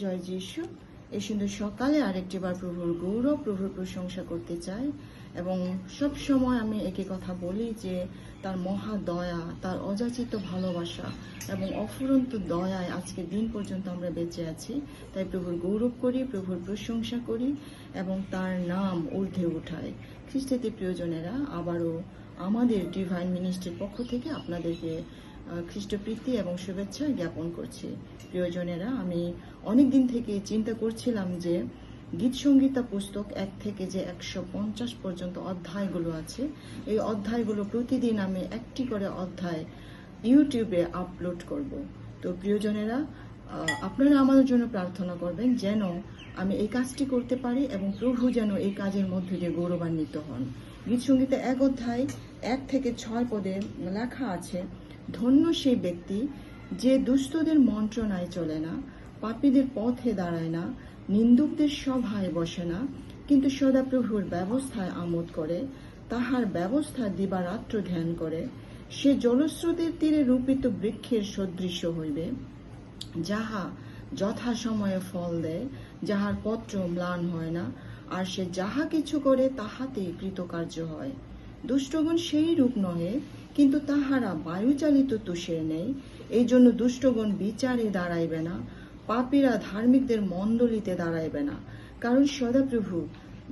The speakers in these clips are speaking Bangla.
জয় যিশু। এই সুন্দর সকালে আরেকটি বার প্রভুর গৌরব, প্রভুর প্রশংসা করতে চাই এবং সব সময় আমি একই কথা বলি যে তার মহা দয়া, তার অযাচিত ভালোবাসা এবং অফুরন্ত দয়ায় আজকে দিন পর্যন্ত আমরা বেঁচে আছি। তাই প্রভুর গৌরব করি, প্রভুর প্রশংসা করি এবং তার নাম ঊর্ধ্বে উঠাই। খ্রিস্টাতি প্রিয়জনেরা, আবারও আমাদের ডিভাইন মিনিস্ট্রির পক্ষ থেকে আপনাদেরকে খ্রিস্টপ্রীতি এবং শুভেচ্ছা জ্ঞাপন করছি। প্রিয়জনেরা, আমি অনেক দিন থেকে চিন্তা করছিলাম যে গীত সঙ্গীতা পুস্তক এক থেকে যে একশো পঞ্চাশ পর্যন্ত অধ্যায়গুলো আছে, এই অধ্যায়গুলো প্রতিদিন আমি একটি করে অধ্যায় ইউটিউবে আপলোড করব। তো প্রিয়জনেরা আপনারা আমাদের জন্য প্রার্থনা করবেন যেন আমি এই কাজটি করতে পারি এবং প্রভু যেন এই কাজের মধ্যে দিয়ে গৌরবান্বিত হন। গীত সঙ্গীতে এক অধ্যায়, এক থেকে ছয় পদে লেখা আছে ধন্য সেই ব্যক্তি যে দুস্থদের মন্ত্রণায় চলে না, পাপীদের পথে দাঁড়ায় না, নিন্দুকদের সভায় বসে না, কিন্তু সদাপ্রভুর ব্যবস্থায় আমোদ করে, তাহার ব্যবস্থা দিবারাত্র ধ্যান করে, সে জলস্রোতের তীরে রূপিত বৃক্ষের সদৃশ্য হইবে, যাহা যথা সময়ে ফল দেয়, যাহার পত্র ম্লান হয় না, আর সে যাহা কিছু করে তাহাতে কৃতকার্য হয়। দুষ্টগণ সেই রূপ নহে, কিন্তু তাহারা বায়ুচালিত তুষের নেই। এই জন্য দুষ্টগণ বিচারে দাঁড়াইবে না, পাপীরা ধার্মিকদের মণ্ডলীতে দাঁড়াইবে না। কারণ সদাপ্রভু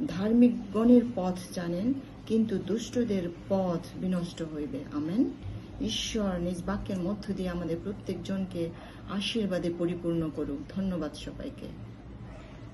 ধার্মিকগণের পথ জানেন, কিন্তু দুষ্টদের পথ বিনষ্ট হইবে। আমেন। ঈশ্বর নিজ বাক্যের মধ্য দিয়ে আমাদের প্রত্যেকজনকে আশীর্বাদে পরিপূর্ণ করুক। ধন্যবাদ সবাইকে।